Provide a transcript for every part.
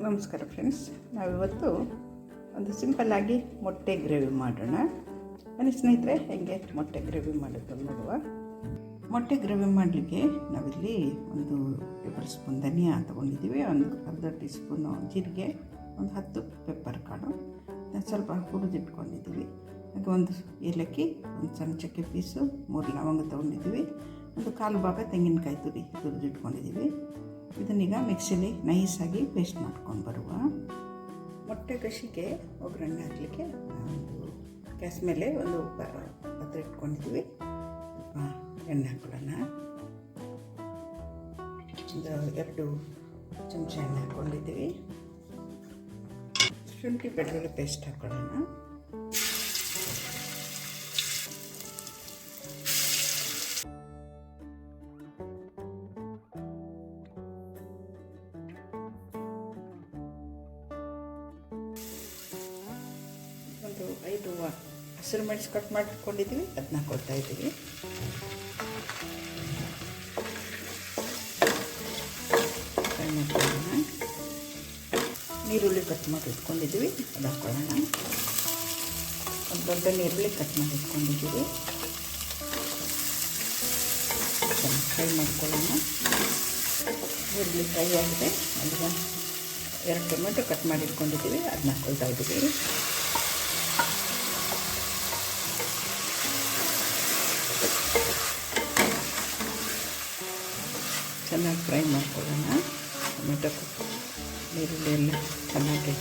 ನಮಸ್ಕಾರ ಫ್ರೆಂಡ್ಸ್. ನಾವಿವತ್ತು ಒಂದು ಸಿಂಪಲ್ಲಾಗಿ ಮೊಟ್ಟೆ ಗ್ರೇವಿ ಮಾಡೋಣ. ಬನ್ನಿ ಸ್ನೇಹಿತರೆ, ಹೇಗೆ ಮೊಟ್ಟೆ ಗ್ರೇವಿ ಮಾಡೋದು ನೋಡುವ. ಮೊಟ್ಟೆ ಗ್ರೇವಿ ಮಾಡಲಿಕ್ಕೆ ನಾವಿಲ್ಲಿ ಒಂದು ಟೇಬಲ್ ಸ್ಪೂನ್ ಧನಿಯಾ ತೊಗೊಂಡಿದ್ದೀವಿ, ಒಂದು ಅರ್ಧ ಟೀ ಸ್ಪೂನು ಜೀರಿಗೆ, ಒಂದು ಹತ್ತು ಪೆಪ್ಪರ್ ಕಾಳು. ಸ್ವಲ್ಪ ಹುರಿದಿಟ್ಕೊಂಡಿದ್ದೀವಿ. ಹಾಗೆ ಒಂದು ಏಲಕ್ಕಿ, ಒಂದು ಸಣ್ಣ ಚಕ್ಕೆ ಪೀಸು, ಮೂರು ಲವಂಗ ತೊಗೊಂಡಿದ್ದೀವಿ. ಒಂದು ಕಾಲು ಭಾಗ ತೆಂಗಿನಕಾಯಿ ತುರಿ ತುರಿದಿಟ್ಕೊಂಡಿದ್ದೀವಿ ಇದನ್ನೀಗ ಮಿಕ್ಸಿಲಿ ನೈಸಾಗಿ ಪೇಸ್ಟ್ ಮಾಡ್ಕೊಂಡು ಬರುವ ಮೊಟ್ಟೆ ಕಷಿಗೆ ಒಗ್ಗರಣೆ ಹಾಕಲಿಕ್ಕೆ ಒಂದು ಗ್ಯಾಸ್ ಮೇಲೆ ಒಂದು ಪಾತ್ರೆ ಇಟ್ಕೊಂಡಿದ್ದೀವಿ. ಸ್ವಲ್ಪ ಎಣ್ಣೆ ಹಾಕೊಳ್ಳೋಣ. ಒಂದು ಎರಡು ಚಮಚ ಎಣ್ಣೆ ಹಾಕ್ಕೊಂಡಿದ್ದೀವಿ ಶುಂಠಿ ಬೆಳ್ಳುಳ್ಳಿ ಪೇಸ್ಟ್ ಹಾಕೊಳ್ಳೋಣ. ಒಂದು ಐದು ಹಸಿರು ಮೆಣಸು ಕಟ್ ಮಾಡಿಟ್ಕೊಂಡಿದ್ದೀವಿ ಅದನ್ನ ಕೊಡ್ತಾ ಇದ್ದೀವಿ ಫ್ರೈ ಮಾಡ್ಕೊಳ್ಳೋಣ. ನೀರುಳ್ಳಿ ಕಟ್ ಮಾಡಿ ಇಟ್ಕೊಂಡಿದ್ದೀವಿ ಅದು ಹಾಕ್ಕೊಳ್ಳೋಣ ಒಂದು ದೊಡ್ಡ ನೀರುಳ್ಳಿ ಕಟ್ ಮಾಡಿ ಇಟ್ಕೊಂಡಿದ್ದೀವಿ ಫ್ರೈ ಮಾಡ್ಕೊಳ್ಳೋಣ. ಈರುಳ್ಳಿ ಫ್ರೈ ಆಗಿದೆ. ಅದನ್ನು ಎರಡು ಟೊಮೆಟೊ ಕಟ್ ಮಾಡಿ ಇಟ್ಕೊಂಡಿದ್ದೀವಿ ಅದನ್ನ ಹಾಕ್ಕೊಳ್ತಾ ಇದ್ದೀವಿ ಚೆನ್ನಾಗಿ ಫ್ರೈ ಮಾಡ್ಕೊಳ್ಳೋಣ. ಟೊಮೆಟೊ ಈರುಳ್ಳಿ ಎಲ್ಲ ಚೆನ್ನಾಗಿ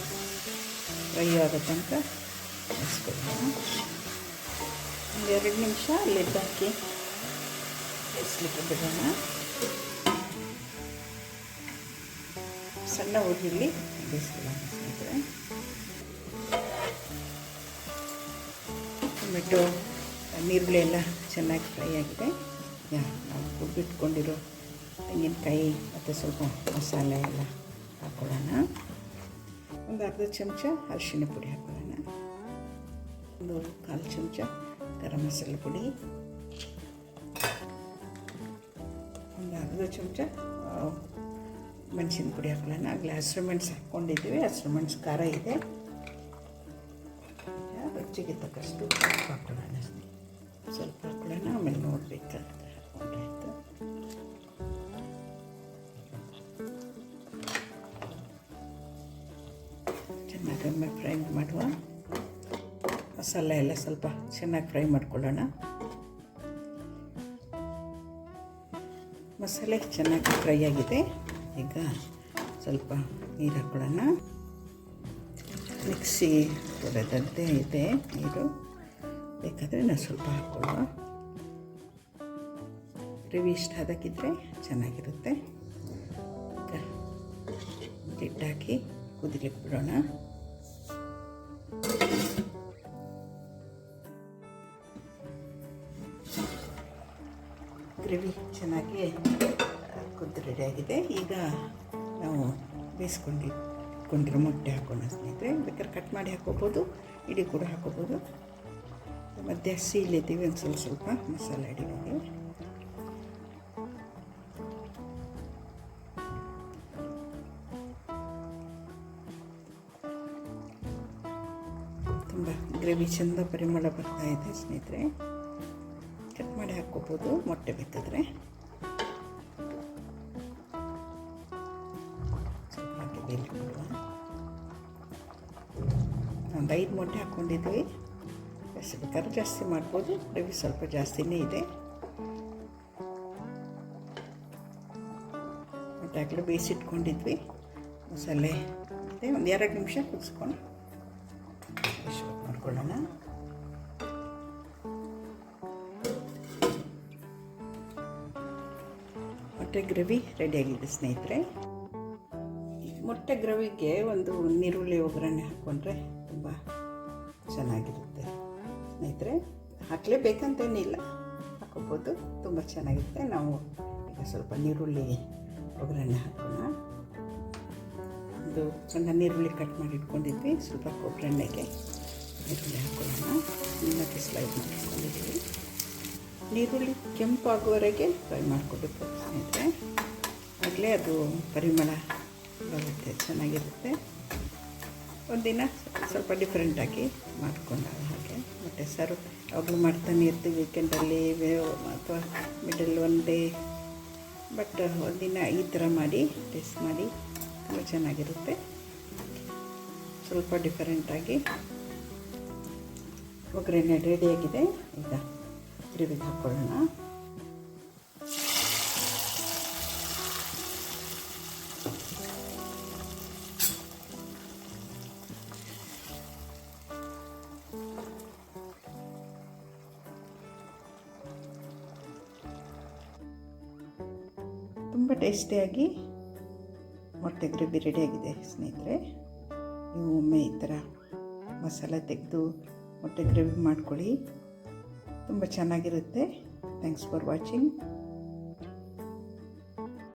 ಫ್ರೈ ಆಗೋ ತನಕ ಬೇಯಿಸ್ಕೊಳ್ಳೋಣ. ಒಂದು ಎರಡು ನಿಮಿಷ ಹಾಕಿ ಬೇಯಿಸ್ಲಿಕ್ಕೆ ಬಿಡೋಣ. ಸಣ್ಣ ಉರಿಲಿ ಬೇಯಿಸ್ಕೊಳ್ಳೋಣ ಸ್ನೇಹಿತರೆ. ಟೊಮೆಟೊ, ನೀರುಳ್ಳಿ ಎಲ್ಲ ಚೆನ್ನಾಗಿ ಫ್ರೈ ಆಗಿದೆ. ಯಾ, ನಾವು ರುಬ್ಬಿಟ್ಕೊಂಡಿರೋ ತೆಂಗಿನಕಾಯಿ ಮತ್ತು ಸ್ವಲ್ಪ ಮಸಾಲೆ ಎಲ್ಲ ಹಾಕ್ಕೊಳ್ಳೋಣ ಒಂದು ಅರ್ಧ ಚಮಚ ಅರಿಶಿನ ಪುಡಿ ಹಾಕ್ಕೊಳ್ಳೋಣ ಒಂದು ಕಾಲು ಚಮಚ ಗರಂ ಮಸಾಲೆ ಪುಡಿ. ಒಂದು ಅರ್ಧ ಚಮಚ ಮೆಣಸಿನ ಪುಡಿ ಹಾಕ್ಕೊಳ್ಳೋಣ ಆಗಲೇ ಹಸಿರು ಮೆಣಸು ಹಾಕ್ಕೊಂಡಿದ್ದೀವಿ. ಹಸಿರು ಮೆಣಸು ಖಾರ ಇದೆ. ರುಚಿಗೆ ತಕ್ಕಷ್ಟು ಉಪ್ಪು ಹಾಕ್ಕೊಳ್ಳೋಣ. ಸ್ವಲ್ಪ ಕೂಡ ಆಮೇಲೆ ನೋಡಬೇಕಂತ ಹಾಕೊಂಡಾಯ್ತು ಫ್ರೈ ಮಾಡುವ. ಮಸಾಲೆ ಎಲ್ಲ ಸ್ವಲ್ಪ ಚೆನ್ನಾಗಿ ಫ್ರೈ ಮಾಡ್ಕೊಳ್ಳೋಣ. ಮಸಾಲೆ ಚೆನ್ನಾಗಿ ಫ್ರೈ ಆಗಿದೆ. ಈಗ ಸ್ವಲ್ಪ ನೀರು ಹಾಕ್ಕೊಳ್ಳೋಣ ಮಿಕ್ಸಿ ತೊಳೆದದ್ದೇ ಇದೆ ನೀರು. ಬೇಕಾದರೆ ನಾನು ಸ್ವಲ್ಪ ಹಾಕ್ಕೊಳ್ಳುವ. ಗ್ರೇವಿ ಇಷ್ಟ ಅದಕ್ಕಿದ್ರೆ ಚೆನ್ನಾಗಿರುತ್ತೆ. ಹಾಕಿ ಕುದಿಲಿಕ್ಕೆ ಬಿಡೋಣ ಗ್ರೇವಿ ಚೆನ್ನಾಗಿ ಕುದ್ದು ಆಗಿದೆ. ಈಗ ನಾವು ಬೇಯಿಸ್ಕೊಂಡು ಇಟ್ಕೊಂಡಿರೋ ಮೊಟ್ಟೆ ಹಾಕೋಣ ಸ್ನೇಹಿತರೆ. ಬೇಕಾದ್ರೆ ಕಟ್ ಮಾಡಿ ಹಾಕೋಬೋದು, ಇಡೀ ಕೂಡ ಹಾಕೋಬೋದು. ಮಧ್ಯೆ ಸೀಲಿದ್ದೀವಿ ಒಂದು ಸ್ವಲ್ಪ ಸ್ವಲ್ಪ ಮಸಾಲೆ ಅಡಿಗೆ ತುಂಬ ಗ್ರೇವಿ ಚಂದ ಪರಿಮಳ ಬರ್ತಾ ಇದೆ ಸ್ನೇಹಿತರೆ. ಕಟ್ ಮಾಡಿ ಹಾಕ್ಕೋಬೋದು, ಮೊಟ್ಟೆ ಬಿತ್ತಿದ್ರೆ. ಒಂದು ಐದು ಮೊಟ್ಟೆ ಹಾಕ್ಕೊಂಡಿದ್ವಿ. ಜಾಸ್ತಿ ಬೇಕಾದ್ರೆ ಜಾಸ್ತಿ ಮಾಡ್ಬೋದು. ಗ್ರೇವಿ ಸ್ವಲ್ಪ ಜಾಸ್ತಿನೇ ಇದೆ. ಹಾಕಲು ಬೇಯಿಸಿಟ್ಕೊಂಡಿದ್ವಿ. ಮಸಾಲೆ ಮತ್ತು ಒಂದು ಎರಡು ನಿಮಿಷ ಕುದಿಸ್ಕೊಂಡು ಮಾಡ್ಕೊಳ್ಳೋಣ. ಮೊಟ್ಟೆ ಗ್ರೇವಿ ರೆಡಿಯಾಗಿದೆ ಸ್ನೇಹಿತರೆ. ಮೊಟ್ಟೆ ಗ್ರವಿಗೆ ಒಂದು ನೀರುಳ್ಳಿ ಒಗ್ಗರಣೆ ಹಾಕ್ಕೊಂಡ್ರೆ ತುಂಬ ಚೆನ್ನಾಗಿರುತ್ತೆ. ಸ್ನೇಹಿತರೆ, ಹಾಕಲೇಬೇಕಂತೇನಿಲ್ಲ. ಹಾಕೋಬೋದು ತುಂಬ ಚೆನ್ನಾಗಿರುತ್ತೆ. ನಾವು ಈಗ ಸ್ವಲ್ಪ ನೀರುಳ್ಳಿ ಒಗ್ಗರಣೆ ಹಾಕೋಣ. ಒಂದು ಸಣ್ಣ ನೀರುಳ್ಳಿ ಕಟ್ ಮಾಡಿ ಇಟ್ಕೊಂಡಿದ್ವಿ. ಸ್ವಲ್ಪ ಒಗ್ಗರಣೆಗೆ ನೀರುಳ್ಳಿ ಹಾಕೊಳ್ಳೋಣ ನಿಮ್ಮಕ್ಕೆ ಸ್ಲೈಡ್ ಮಾಡಿಟ್ಕೊಂಡಿದ್ದೀವಿ ನೀರುಳ್ಳಿ ಕೆಂಪಾಗುವವರೆಗೆ ಫ್ರೈ ಮಾಡಿಕೊಡ್ಬೇಕು ಸ್ನೇಹಿತರೆ. ಆಗಲೇ ಅದು ಪರಿಮಳ ಬರುತ್ತೆ. ಚೆನ್ನಾಗಿರುತ್ತೆ. ಒಂದಿನ ಸ್ವಲ್ಪ ಡಿಫ್ರೆಂಟಾಗಿ ಮಾಡ್ಕೊಂಡ ಹಾಗೆ. ಮತ್ತು ಸರ್ ಯಾವಾಗಲೂ ಮಾಡ್ತಾನೆ ಇರ್ತೀವಿ ವೀಕೆಂಡಲ್ಲಿ ಅಥವಾ ಮಿಡಲ್ ಒನ್ ಡೇ ಬಟ್ ಒಂದಿನ ಈ ಥರ ಮಾಡಿ ಟೇಸ್ಟ್ ಮಾಡಿ, ತುಂಬ ಚೆನ್ನಾಗಿರುತ್ತೆ. ಸ್ವಲ್ಪ ಡಿಫರೆಂಟಾಗಿ ಒಗ್ಗರಣೆ ರೆಡಿಯಾಗಿದೆ ಈಗ ಗ್ರೇವಿಗೆ ಹಾಕ್ಕೊಳ್ಳೋಣ ತುಂಬ ಟೇಸ್ಟಿಯಾಗಿ ಮೊಟ್ಟೆ ಗ್ರೇವಿ ರೆಡಿಯಾಗಿದೆ ಸ್ನೇಹಿತರೆ. ನೀವು ಒಮ್ಮೆ ಈ ಥರ ಮಸಾಲೆ ತೆಗೆದು ಮೊಟ್ಟೆ ಗ್ರೇವಿ ಮಾಡ್ಕೊಳ್ಳಿ. ತುಂಬ ಚೆನ್ನಾಗಿರುತ್ತೆ. Thanks for watching.